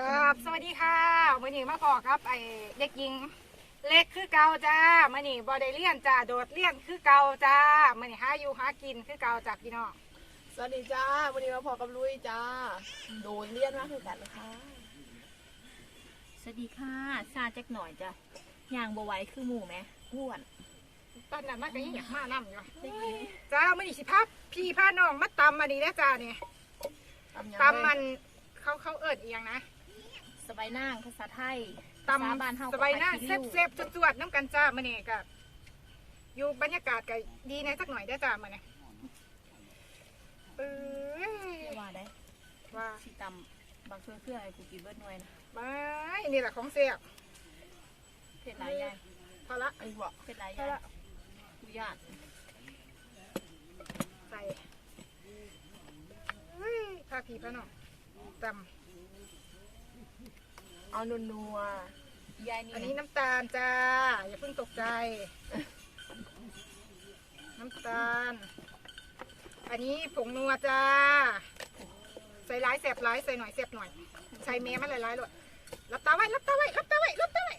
กับสวัสดีค่ะมื่อนี้มาพอครับไอ้เด็กหญิง เล็กคือเก่าจ้ามื่อนี้บอได้เลี่ยนจ้าโดดเลี่ยนคือเก่าจ้ามื่อนี้หาอยู่หากินคือเก่าจากพี่น้องสวัสดีจ้าวันนี้มาพอกับลุยจ้า โดนเลี่ยนมากคือกันนะคะสวัสดีค่ะซาจักหน่อยจ้ะย่างบไหว้คือหมูไหมอ้วนตอนนั้นมันก็ยังอยากมานํอยู่จ้ามื่อนี้สิพาพี่พาน้องมาตำอันนี้นะจ้าเนี่ยยังตำมันเขาเขาเอิดเอียงนะ สบายนางภาษาไทยตภาษาบ้านเฮาำสบายหน้าเซฟเซฟๆจวดๆน้ำกันจ้ามื่อนี้กับอยู่บรรยากาศก็ดีในสักหน่อยได้อจ้ามื่อนี้เอ้ยว่าได้ว่าสิตำบางเพื่อนเพื่อให้กูกินเบิดหน่วยนะไม่นี่แหละของเสียบเผ็ดหลายยายพอละไอ้บอกเผ็ดหลายพอยายละกูญาติใส่เฮ้ยพาพี่พาน้องต เอานัวนัวยายำนี่อันนี้น้ำตาลจ้า อย่าเพิ่งตกใจ น้ำตาล อันนี้ผงนัวจ้า ใส่ร้ายแสบร้ายใส่หน่อยแสบหน่อย ใส่เมมันหลายๆเลยรับตาไว้รับตาไว้รับตาไว้รับตาไว้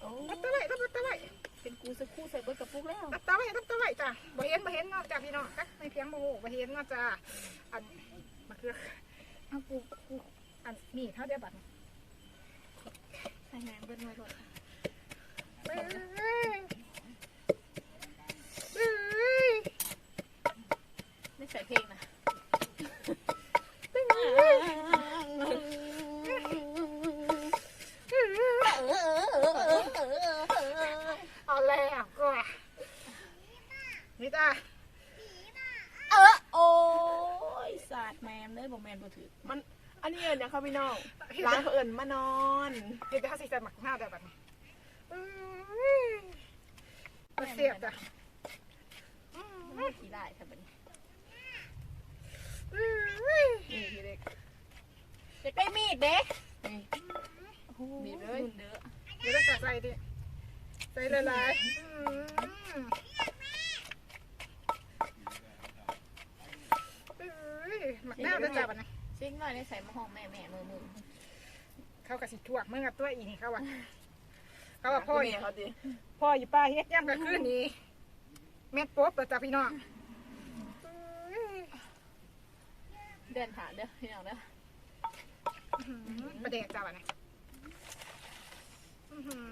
โอ้รับตาไว้รับตาไว้เป็นกูสักคู่ใส่เบิดกับปุกแล้วรับตาไว้รับตาไว้จ้าบ่เห็นบ่เห็นเนาะจ้าพี่น้องกักไม่เพียงโมโหบ่เห็นเนาะจ้าอันมาคือเอากูกูอันนี่เท่าเดียวบัตร ใส่แหนมเบิดหน่วยก่อน เอ้ยเอ้ย ไม่ใส่เพลงนะ เอาแล้วก็นี่จ้า เออโอ้ยสาดแมมเลยบอกแมนบ่ ถือมัน อันนี้เอิญนะคะพี่น้องร้านเขาเอิญมานอนเดี๋ยวเขาสิใส่หมักหน้าได้บัดนี้เอ้ยมาเสียบจ้ะอืมขี้ได้ครับบัดนี้เอ้ยนี่พี่เล็กจะได้มีดเด้นี่บีบเลยรุ่นเด้อเดี๋ยวเราจะใส่ดิใส่หลายๆอืมเอ้ยหมักหน้าได้จ้ะบัดนี้ ซิ่งหน่อยได้ใส่มะฮองแม่แม่มือมือเขากระสิถ่วงเมื่อกับตัวอีนี่เขาว่าเขาว่าพ่อพ่ออยู่เขาดิพ่ออยู่ป้าเฮ็ดย่ำกับคืนนี้แม่นป๊บแล้วจ้ะพี่น้องเอ้ยเดินผ่านเด้อพี่น้องเด้ออื้อหือประเดกจ้ะบัดนี้อื้อหือ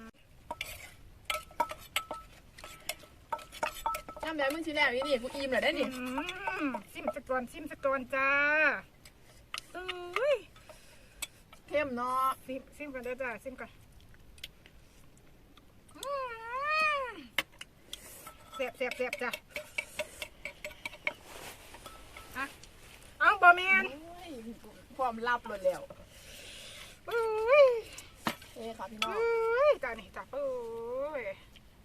น้ำแดงมึงชิ้นแรกนี่ดิกูอิ่มเลยได้ดิอื้อหือซิมสะกอนซิมสะกอนจ้า เอ้ยเข้มเนาะซิมซิมกันเด้อจ้าซิมกันอื้อเสียบเสียบเสียบจ้ะอะเอาบอแมนโอ้ยความลับหมดแล้วอุ้ยเอ้ค่ะพี่น้องอุ้ยจ้านี่จ้าอุ้ย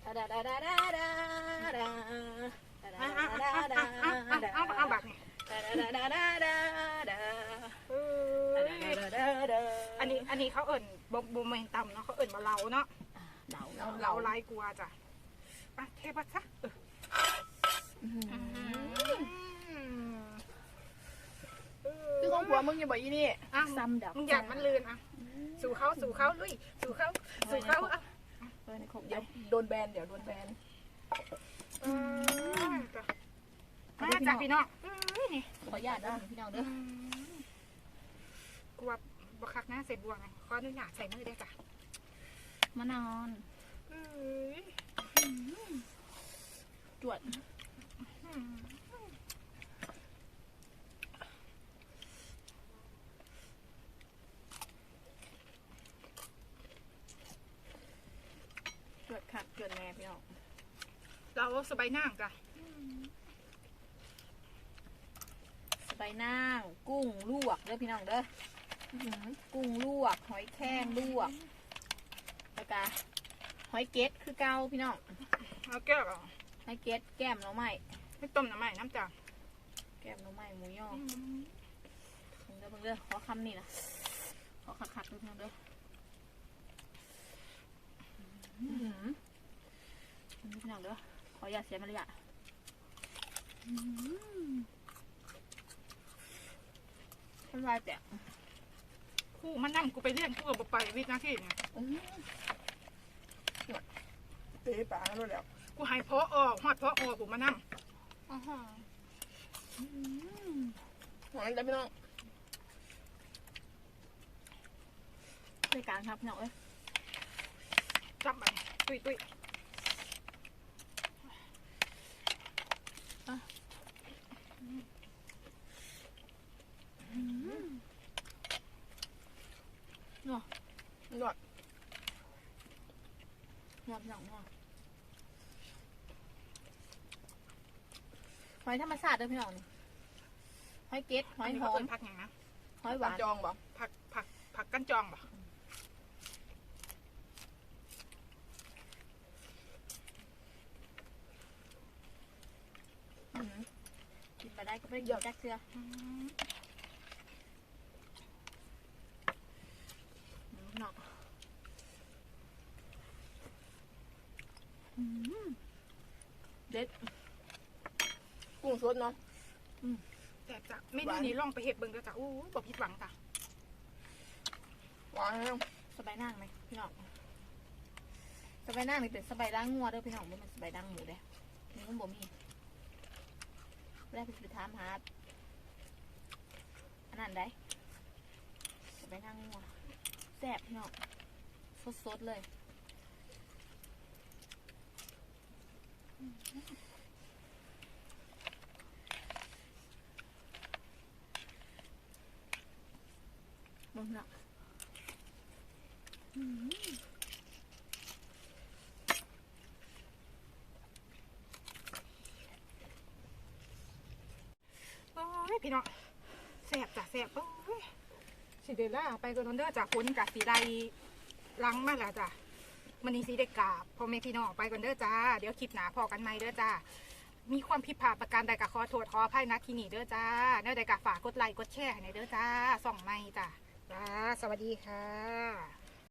ดาดาดาดาดาดาดาเอา อันนี้อันนี้เขาเอิ่นบ่บ่แม่นตำเนาะเขาเอิ่นมาเล้าเนาะเหลาเราเราลายกลัวจ้ะอะเทปัดซะเอออืมคือของผัวมึงอย่าบอกอีนี่อะซ้ำดับมึงอยากมันลืนอะสู่เขาสู่เขาลุยสู่เขาสู่เขาอะเออในครบเดี๋เดี๋ยยววโดนแบนเดี๋ยวโดนแบนอืมจ้ะมาจ้ะพี่น้องอุ้ยนี่ขออนุญาตเด้อพี่น้องเด้อกลัวบั กคักนะใส่บวงไงขออนุญาตใส่มือได้จ้ะมานอนอุ้ยจวดอืมจวดขัดจวดแม่พี่น้องเราสบายนั่งจ้ะสไปนางกุ้งลวกเด้อพี่น้องเด้ออื้อหือ กุ้งลวก หอยแครงลวกแล้วก็หอยเก็ดคือเกาพี่น้องเอาแก้วเอาหอยเก็ดแก้มหน่อไม้ให้ต้มน้ำใหม่น้ำจ้ะแก้มหน่อไม้หมูย่อเบิ่งเด้อเบิ่งเด้อขอคำนี่นะขอขัดๆดูพี่น้องเด้ออื้อหือพี่น้องเด้อขออย่าตเสียมารยาทอื้อหือทำลายแต กคคู่มานั่งกูไปเรียนกูกับไปวิทย์หน้าที่เนี่ยอื้อเตะปลาแล้วแล้วกูให้พอออกฮอดพอออกกูมานั่งอื้อหือหอนแต่พี่น้องรายการครับพี่น้องเอ้ยจับไปตุยตุยยอด นวดพี่น้องนวดหอยธรรมชาติเด้อพี่น้องนี่หอยเก็ดหอัอนยนี้หเขาอเป็มนผักอย่างนะหอยหปลาวานจองบ่ผักผักผักกันจองบ่อื้อหือกินไปได้ก็ไม่ได้กินแจ๊กเสืออืมอืมเนาะอืมเด็ด กุ้ง สดเนาะแต่จ้ะเมนูนี้ลองไปเห็ดเบิ่งเด้อจ้ะอู้บ่ผิดหวังจ้ะหวานแล้วสบายนั่งไหมพี่น้องสบายนั่งนี่เป็นสบายด่างงัวเด้อพี่น้องบ่แมันสบายด่างหมูเด้นี่มันบ่มีแรกไปถามหาอันนั้นได้สบายนั่งงัวแซ่บพี่น้องสดๆเลย มึงเนาะโอ้ยพี่น้องแซ่บจ้ะแซ่บโอ้ยสิเดล่าไปกันเด้อจ้ะฝนกะสีใดลังมาแล้วจ้ะมันนี้สีเด็กกราบพ่อแม่พี่น้องไปกันเด้อจ้า เดี๋ยวคลิปหนาพอกันไหมเด้อจ้ามีความผิดพลาดประการใดก็ขอโทษขออภัยนะที่นี่เด้อจ้าแนวใดก็ฝากกดไลค์กดแชร์ให้ในอยเด้อจ้าส่องไม่จ้ะ จ้าสวัสดีค่ะ